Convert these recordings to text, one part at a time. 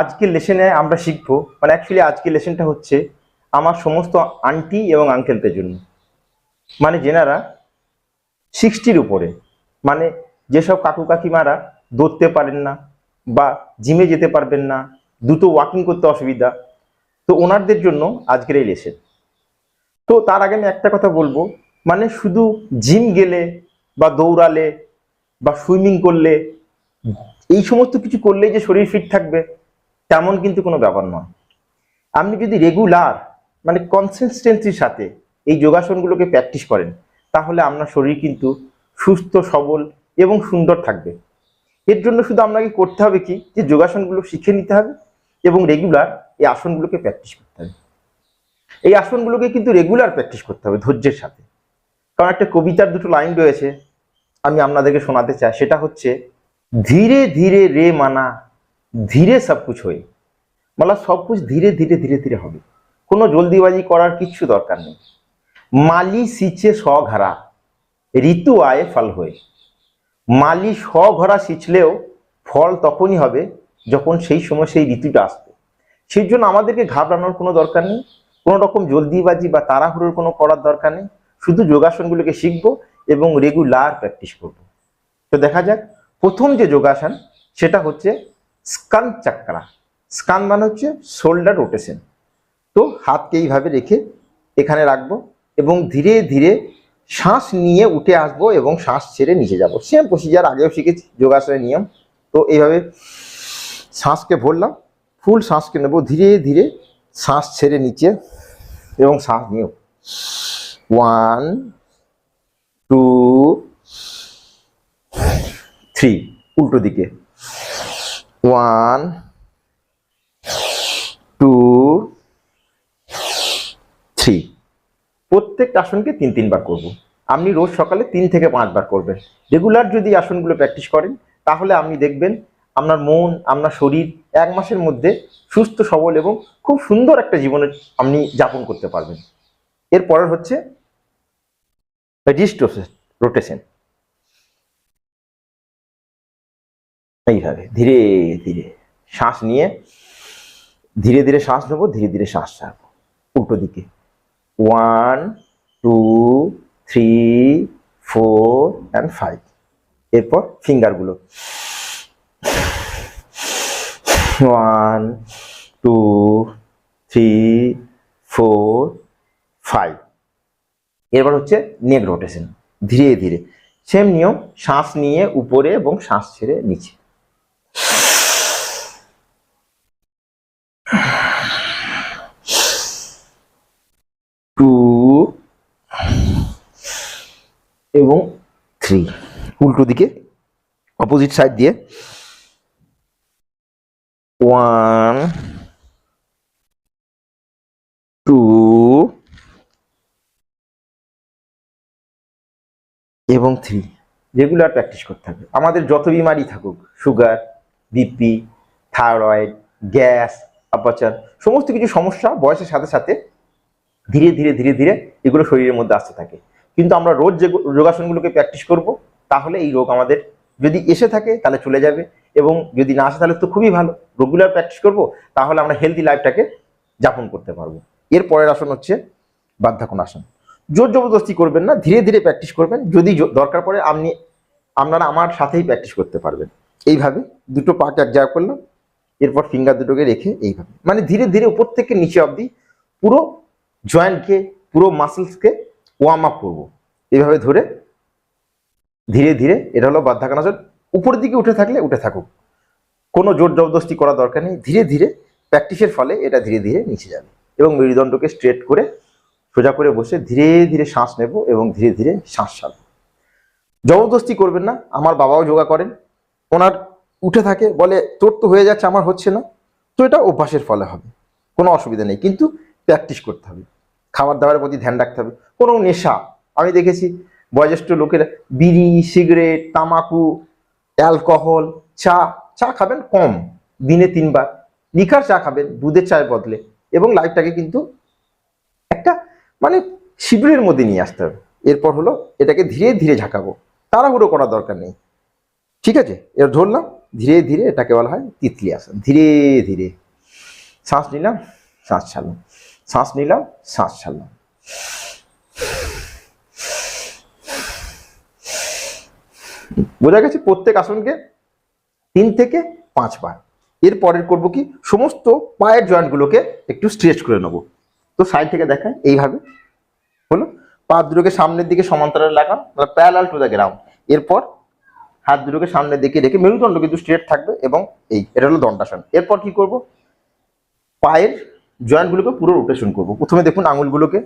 আজকের লেসনে আমরা শিখব মানে অ্যাকচুয়ালি আজকের লেসনটা হচ্ছে আমার সমস্ত আন্টি এবং আঙ্কেলদের জন্য। মানে যেনারা সিক্সটির উপরে মানে যেসব কাকু কাকিমারা দৌড়তে পারেন না বা জিমে যেতে পারবেন না, দুটো ওয়াকিং করতে অসুবিধা, তো ওনারদের জন্য আজকের এই লেসেন তো তার আগে আমি একটা কথা বলব মানে শুধু জিম গেলে বা দৌড়ালে বা সুইমিং করলে, এই সমস্ত কিছু করলেই যে শরীর ফিট থাকবে তেমন কিন্তু কোনো ব্যাপার নয়। আপনি যদি রেগুলার মানে কনসিস্টেন্সির সাথে এই যোগাসনগুলোকে প্র্যাকটিস করেন, তাহলে আপনার শরীর কিন্তু সুস্থ, সবল এবং সুন্দর থাকবে। এর জন্য শুধু আপনাকে করতে হবে কি? যে যোগাসনগুলো শিখে নিতে হবে এবং রেগুলার এই আসনগুলোকে প্র্যাকটিস করতে হবে। এই আসনগুলোকে কিন্তু রেগুলার প্র্যাকটিস করতে হবে ধৈর্যের সাথে। কারণ একটা কবিতার দুটো লাইন রয়েছে, আমি আপনাদেরকে শোনাতে চাই। সেটা হচ্ছে, ধীরে ধীরে রে মানা ধীরে সব কিছু হয়ে বলা সব কিছু ধীরে ধীরে ধীরে ধীরে হবে। কোনো জলদিবাজি করার কিচ্ছু দরকার নেই। মালি সিঁচে স্বঘরা, ঋতু আয়ে ফল হয়ে। মালি স্বঘরা সিঁচলেও ফল তখনই হবে যখন সেই সময় সেই ঋতুটা আসবে। সেই জন্য আমাদেরকে ঘাবড়ানোর কোনো দরকার নেই। কোনো রকম জলদিবাজি বা তাড়াহুড়োর কোনো করার দরকার নেই। শুধু যোগাসনগুলোকে শিখব এবং রেগুলার প্র্যাকটিস করব। তো দেখা যাক, প্রথম যে যোগাসন, সেটা হচ্ছে স্কান চাক্রা। স্কান মানে হচ্ছে শোল্ডার রোটেশন। তো হাতকে এইভাবে রেখে এখানে রাখব এবং ধীরে ধীরে শ্বাস নিয়ে উঠে আসব এবং শ্বাস ছেড়ে নিচে যাব। সেম প্রসিজার আগেও শিখেছি, যোগাসনের নিয়ম। তো এইভাবে শ্বাসকে ভরলাম ফুল শ্বাসকে নেব, ধীরে ধীরে শ্বাস ছেড়ে নিচে এবং শ্বাস নিয়েও। ওয়ান টু থ্রি উল্টো দিকে। One, two, three. প্রত্যেকটা আসনকে তিন, তিনবার করব। আপনি রোজ সকালে তিন থেকে পাঁচবার করবেন। রেগুলার যদি আসনগুলো প্র্যাকটিস করেন, তাহলে আপনি দেখবেন আপনার মন, আপনার শরীর এক মাসের মধ্যে সুস্থ, সবল এবং খুব সুন্দর একটা জীবনের আপনি যাপন করতে পারবেন। এরপরের হচ্ছে রিস্ট রোটেশন। এইভাবে ধীরে ধীরে শ্বাস নিয়ে, ধীরে ধীরে শ্বাস নেব, ধীরে ধীরে শ্বাস ছাড়বো। উল্টো দিকে। One two three four and five এরপর ফিঙ্গারগুলো one two three four five এরপর হচ্ছে নেক রোটেশন ধীরে ধীরে। সেম নিয়ম, শ্বাস নিয়ে উপরে এবং শ্বাস ছেড়ে নিচে। টু এবং থ্রি উল্টো দিকে অপোজিট সাইড দিয়ে। ওয়ান টু এবং থ্রি রেগুলার প্র্যাকটিস করতে হবে। আমাদের যত বিমারি থাকুক সুগার বিপি থাইরয়েড গ্যাস অপাচার সমস্ত কিছু সমস্যা বয়সের সাথে সাথে ধীরে ধীরে ধীরে ধীরে এগুলো শরীরের মধ্যে আসতে থাকে। কিন্তু আমরা রোজ যে যোগাসনগুলোকে প্র্যাকটিস করব, তাহলে এই রোগ আমাদের যদি এসে থাকে তাহলে চলে যাবে এবং যদি না আসে তাহলে তো খুবই ভালো। রেগুলার প্র্যাকটিস করব, তাহলে আমরা হেলদি লাইফটাকে যাপন করতে পারব। এর পরের আসন হচ্ছে বাধ্যাকন আসন জোর জবরদস্তি করবেন না, ধীরে ধীরে প্র্যাকটিস করবেন। যদি দরকার পড়ে আপনি আপনারা আমার সাথেই প্র্যাকটিস করতে পারবেন। এইভাবে দুটো পার্ট এক জায়গা করলাম, এরপর ফিঙ্গার দুটোকে রেখে এইভাবে। মানে ধীরে ধীরে উপর থেকে নিচে অবধি পুরো জয়েন্টকে পুরো মাসেলসকে ওয়ার্ম আপ করব। এইভাবে ধরে ধীরে ধীরে, এটা হলো বাধ্যাকানাসন উপরের দিকে উঠে থাকলে উঠে থাকুক। কোনো জোর জবরদস্তি করা দরকার নেই। ধীরে ধীরে প্র্যাকটিসের ফলে এটা ধীরে ধীরে নিচে যাবে এবং মেরুদণ্ডকে স্ট্রেট করে সোজা করে বসে ধীরে ধীরে শ্বাস নেব এবং ধীরে ধীরে শ্বাস ছাড়ব। জবরদস্তি করবেন না। আমার বাবাও যোগা করেন। ওনার উঠে থাকে, বলে, তোর তো হয়ে যাচ্ছে, আমার হচ্ছে না। তো এটা অভ্যাসের ফলে হবে, কোনো অসুবিধা নেই, কিন্তু প্র্যাকটিস করতে হবে। খাবার দাবারের প্রতি ধ্যান রাখতে হবে। কোনো নেশা, আমি দেখেছি বয়োজ্যেষ্ঠ লোকেরা বিড়ি, সিগারেট, তামাকু, অ্যালকোহল, চা চা খাবেন কম, দিনে তিনবার। লিকার চা খাবেন, দুধের চায়ের বদলে, এবং লাইফটাকে কিন্তু একটা মানে শিবিরের মধ্যে নিয়ে আসতে হবে। এরপর হলো, এটাকে ধীরে ধীরে ঝাঁকাবো। তাড়াহুড়ো করার দরকার নেই। ঠিক আছে? এবার ধরলাম, ধীরে ধীরে এটাকে বলা হয় তিতলি আসন। ধীরে ধীরে। শ্বাস নিলাম, শ্বাস ছাড়লাম। শ্বাস নিলাম, শ্বাস ছাড়লাম। বোঝা গেছে প্রত্যেক আসনকে তিন থেকে পাঁচবার। এর পরের করব কি? সমস্ত পায়ের জয়েন্টগুলোকে একটু স্ট্রেচ করে নেব। তো সাইড থেকে দেখায় এইভাবে। হলো? পা দুটোকে সামনের দিকে সমান্তরাল লাগান প্যারাল টু দ্য গ্রাউন্ড এরপর হাত দুটোকে সামনের দিকে রেখে মেরুদণ্ড কিন্তু স্ট্রেট থাকবে এবং এই, এটা হলো দণ্ডাসন। এরপর কি করব? পায়ের জয়েন্টগুলোকে পুরো রোটেশন করব। প্রথমে দেখুন আঙুলগুলোকে।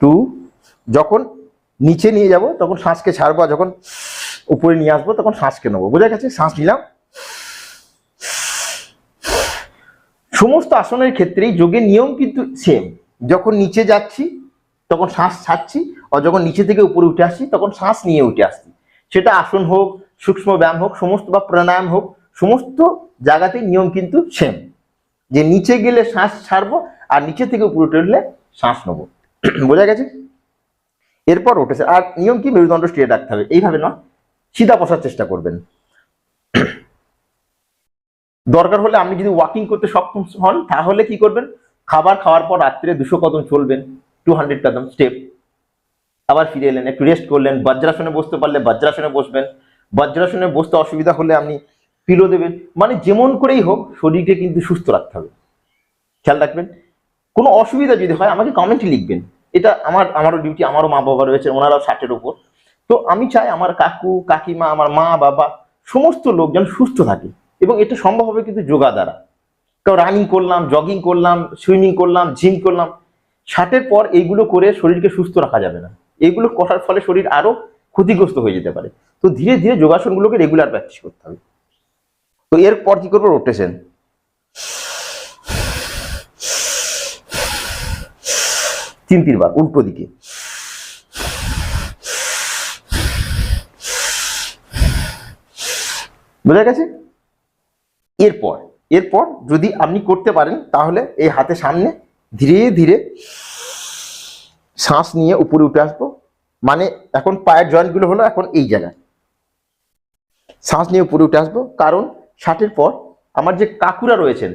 টু যখন নিচে নিয়ে যাব, তখন শ্বাসকে ছাড়বো আর যখন উপরে নিয়ে আসব, তখন শ্বাসকে নেব। বোঝা গেছে? শ্বাস নিলাম। সমস্ত আসনের ক্ষেত্রেই যোগের নিয়ম কিন্তু সেম যখন নিচে যাচ্ছি, তখন শ্বাস ছাড়ছি, আর যখন নিচে থেকে উপরে উঠে আসছি, তখন শ্বাস নিয়ে উঠে আসছি। সেটা আসন হোক, সূক্ষ্ম ব্যায়াম হোক, সমস্ত বা প্রাণায়াম হোক, সমস্ত জায়গাতেই নিয়ম কিন্তু সেম যে নিচে গেলে শ্বাস ছাড়বো আর নিচে থেকে উপরে উঠে উঠলে শ্বাস নেব। বোঝা গেছে? এরপর উঠেছে। আর নিয়ম কি? মেরুদণ্ড স্ট্রেট রাখতে হবে। এইভাবে নয়। সিধা বসার চেষ্টা করবেন। দরকার হলে আপনি যদি ওয়াকিং করতে সক্ষম হন, তাহলে কি করবেন? খাবার খাওয়ার পর রাত্রে দুশো কদম চলবেন। টু হান্ড্রেড কদম স্টেপ আবার ফিরে এলেন, একটু রেস্ট করলেন। বজ্রাসনে বসতে পারলে বজ্রাসনে বসবেন। বজ্রাসনে বসতে অসুবিধা হলে আপনি পিলো দেবেন। মানে যেমন করেই হোক, শরীরকে কিন্তু সুস্থ রাখতে হবে। খেয়াল রাখবেন। কোনো অসুবিধা যদি হয়, আমাকে কমেন্টে লিখবেন। এটা আমার, আমারও ডিউটি আমারও মা বাবা রয়েছে ওনারাও ষাটের উপর। তো আমি চাই আমার কাকু, কাকিমা, আমার মা, বাবা, সমস্ত লোকজন সুস্থ থাকে এবং এটা সম্ভব হবে কিন্তু যোগা দ্বারা। কেউ রানিং করলাম জগিং করলাম সুইমিং করলাম জিম করলাম। ষাটের পর এইগুলো করে শরীরকে সুস্থ রাখা যাবে না। এইগুলো করার ফলে শরীর আরও ক্ষতিগ্রস্ত হয়ে যেতে পারে। তো ধীরে ধীরে যোগাসনগুলোকে রেগুলার প্র্যাকটিস করতে হবে। তো এরপর কি করব? রোটেশন তিন তিনবার, উল্টো দিকে। বোঝা গেছে? এরপর এরপর যদি আপনি করতে পারেন, তাহলে এই হাতে সামনে ধীরে ধীরে শ্বাস নিয়ে উপরে উঠে আসব। মানে এখন পায়ের জয়েন্টগুলো হলো এখন এই জায়গায়। শ্বাস নিয়ে উপরে উঠে আসব। কারণ ষাটের পর আমার যে কাকুরা রয়েছেন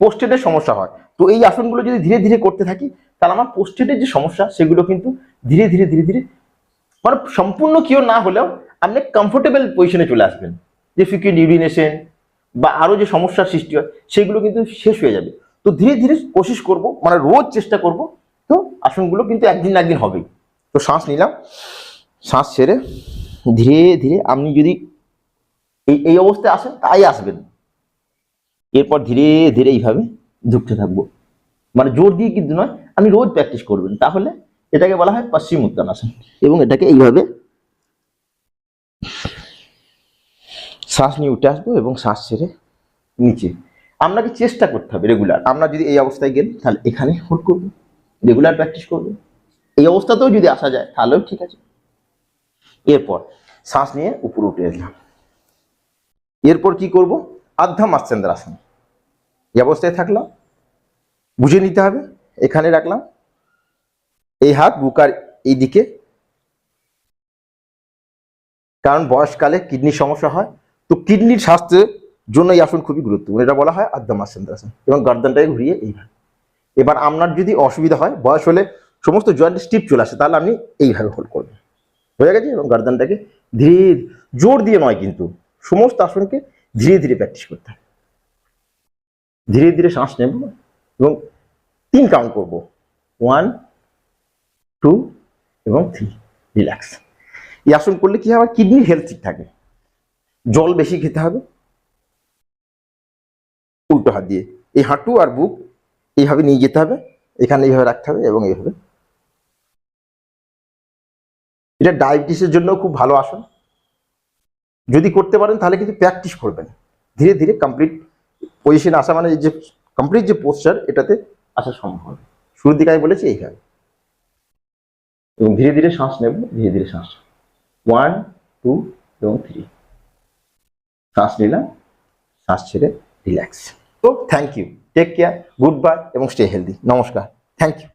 পোস্টেটের সমস্যা হয়। তো এই আসনগুলো যদি ধীরে ধীরে করতে থাকি, তাহলে আমার পোস্টেটের যে সমস্যা, সেগুলো কিন্তু ধীরে ধীরে ধীরে ধীরে মানে সম্পূর্ণ কিও না হলেও আপনি কমফোর্টেবল পজিশনে চলে আসবেন। যে ফিকুইড ইউরিনেশন বা আরও যে সমস্যার সৃষ্টি হয়, সেগুলো কিন্তু শেষ হয়ে যাবে। তো ধীরে ধীরে কোশিশ করব মানে রোজ চেষ্টা করব আসনগুলো কিন্তু একদিন না একদিন হবেই। তো শ্বাস নিলাম। শ্বাস ছেড়ে ধীরে ধীরে আপনি যদি এই এই অবস্থায় আসেন, তাই আসবেন। এরপর ধীরে ধীরে এইভাবে ঢুকতে থাকব। মানে জোর দিয়ে কিন্তু নয়, আপনি রোজ প্র্যাকটিস করবেন। তাহলে এটাকে বলা হয় পশ্চিম উত্তানাসন এবং এটাকে এইভাবে শ্বাস নিয়ে উঠে আসব এবং শ্বাস ছেড়ে নিচে। আপনাকে চেষ্টা করতে হবে রেগুলার আমরা যদি এই অবস্থায় গেলে তাহলে এখানে হোল্ড করব। রেগুলার প্র্যাকটিস করব। এই অবস্থাতেও যদি আসা যায়, তাহলেও ঠিক আছে। এরপর শ্বাস নিয়ে উপরে উঠে এলাম। এরপর কি করব? আধ্যা মাস্তেন্দ্রাসন এই অবস্থায় থাকলাম। বুঝে নিতে হবে। এখানে রাখলাম। এই হাত বুকার এই দিকে। কারণ বয়সকালে কিডনির সমস্যা হয়। তো কিডনির স্বাস্থ্যের জন্য এই আসন খুবই গুরুত্বপূর্ণ। এটা বলা হয় আধ্যা আদ্যা মাসেন্দ্রাসন এবং গর্দনটাকে ঘুরিয়ে এইভাবে এবার আপনার যদি অসুবিধা হয়, বয়স হলে সমস্ত জয়েন্ট স্টিপ চলে আসে, তাহলে আপনি এইভাবে হোল্ড করবেন। হয়ে গেছে? এবং গর্দনটাকে ধীরে জোর দিয়ে নয় কিন্তু, সমস্ত আসনকে ধীরে ধীরে প্র্যাকটিস করতে হবে। ধীরে ধীরে শ্বাস নেব এবং তিন কাউন্ট করব। ওয়ান টু এবং থ্রি রিল্যাক্স এই আসন করলে কি হবে কিডনির হেলথ ঠিক থাকে। জল বেশি খেতে হবে। উল্টো হাত দিয়ে। এই হাঁটু আর বুক এইভাবে নিয়ে যেতে হবে, এখানে এইভাবে রাখতে হবে এবং এইভাবে। এটা ডায়াবেটিসের জন্য খুব ভালো আসন। যদি করতে পারেন তাহলে কিন্তু প্র্যাকটিস করবেন। ধীরে ধীরে কমপ্লিট পজিশনে আসা মানে যে কমপ্লিট যে পোস্টার এটাতে আসা সম্ভব শুরুর দিকে আমি বলেছি এইভাবে। এবং ধীরে ধীরে শ্বাস নেব, ধীরে ধীরে শ্বাস। ওয়ান টু এবং থ্রি শ্বাস নিলাম, শ্বাস ছেড়ে রিল্যাক্স তো thank you take care goodbye এবং স্টে হেলদি নমস্কার. Thank you